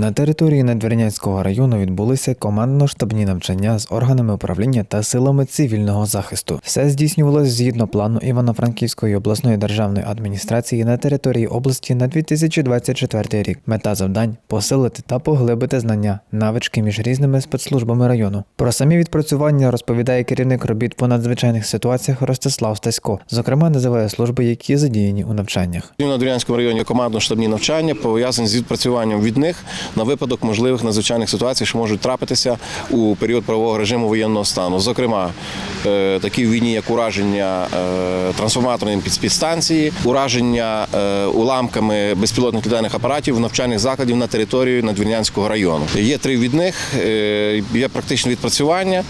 На території Надвірнянського району відбулися командно-штабні навчання з органами управління та силами цивільного захисту. Все здійснювалось згідно плану Івано-Франківської обласної державної адміністрації на території області на 2024 рік. Мета завдань посилити та поглибити знання, навички між різними спецслужбами району. Про самі відпрацювання розповідає керівник робіт по надзвичайних ситуаціях Ростислав Стасько. Зокрема, називає служби, які задіяні у навчаннях. На Надвірнянському районі командно-штабні навчання пов'язані з відпрацюванням від них на випадок можливих надзвичайних ситуацій, що можуть трапитися у період правового режиму воєнного стану. Зокрема, е, такі в війні, як ураження е, трансформаторної підстанції, ураження е, уламками безпілотних літальних апаратів навчальних закладів на території Надвірнянського району. Є три від них. Є практичне відпрацювання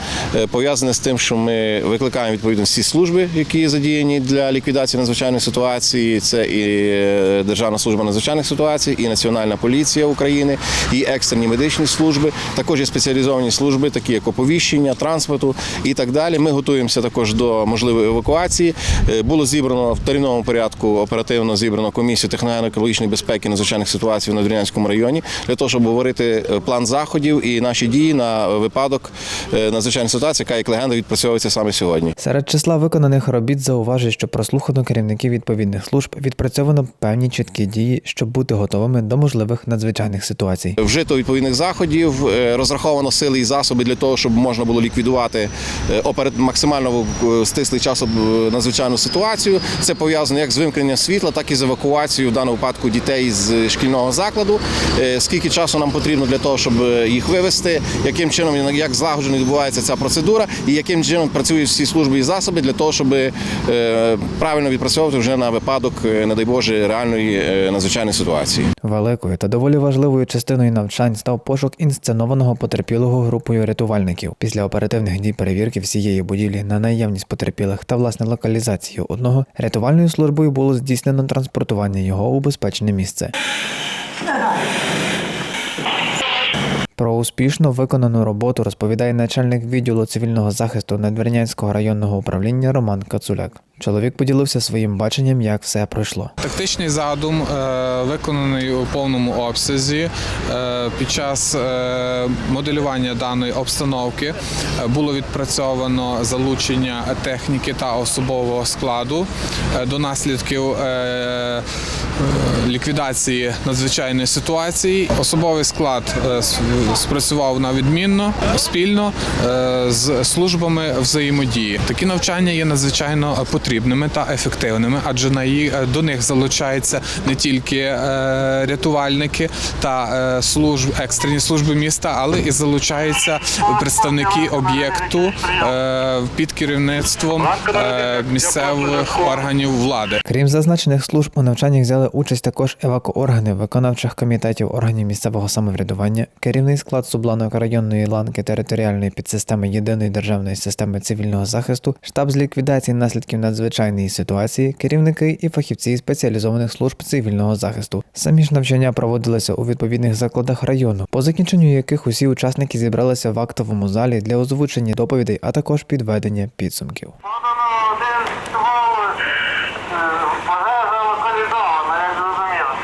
пов'язане з тим, що ми викликаємо відповідно всі служби, які задіяні для ліквідації надзвичайної ситуації. Це і Державна служба надзвичайних ситуацій, і Національна поліція України, і екстрені медичні служби. Також є спеціалізовані служби, такі як оповіщення, транспорту і так далі. Ми готуємося також до можливої евакуації. Е, Було зібрано в терміновому порядку оперативно зібрано комісію техногенно-екологічної безпеки надзвичайних ситуацій в Надвірнянському районі для того, щоб обговорити е, план заходів і наші дії на випадок е, надзвичайної ситуації, яка як легенда відпрацьовується саме сьогодні. Серед числа виконаних робіт зауважують, що прослухано керівників відповідних служб відпрацьовано певні чіткі дії, щоб бути готовими до можливих надзвичайних ситуацій. Вжито відповідних заходів, е, розраховано сили і засоби для того, щоб можна було ліквідувати е, операт- максимально е, стислий час надзвичайну ситуацію. Це пов'язано як з вимкненням світла, так і з евакуацією в даному випадку дітей з шкільного закладу. Скільки часу нам потрібно для того, щоб їх вивезти, яким чином як злагоджено відбувається ця процедура, і яким чином працюють всі служби і засоби для того, щоб правильно відпрацьовувати вже на випадок, не дай Боже, реальної надзвичайної ситуації. Великою та доволі важливою частиною навчань став пошук інсценованого потерпілого групою рятувальників. Після оперативних дій перевірки всієї будівлі на наявність потерпілих та власне локалізацію одного рятувальною службою було здійснено транспортування його у безпечне місце. Про успішно виконану роботу розповідає начальник відділу цивільного захисту Надвірнянського районного управління Роман Кацуляк. Чоловік поділився своїм баченням, як все пройшло. Тактичний задум е, виконаний у повному обсязі. Е, Під час е, моделювання даної обстановки було відпрацьовано залучення техніки та особового складу до наслідків ліквідації надзвичайної ситуації. Особовий склад спрацював на відмінно спільно з службами взаємодії. Такі навчання є надзвичайно потрібними та ефективними, адже на їх е, до них залучаються не тільки е, рятувальники та е, служб екстрені служби міста, але і залучаються представники об'єкту під керівництвом місцевих органів влади. Крім зазначених служб, у навчаннях взяли участь також евакооргани виконавчих комітетів органів місцевого самоврядування, керівний склад Субланої районної ланки територіальної підсистеми єдиної державної системи цивільного захисту, штаб з ліквідації наслідків надзвичайної ситуації, керівники і фахівці спеціалізованих служб цивільного захисту. Самі ж навчання проводилися у відповідних закладах району, по закінченню яких усі учасники зібралися в актовому залі для озвучення доповідей, а також підведення підсумків. Пожежа локалізована, як зрозуміло.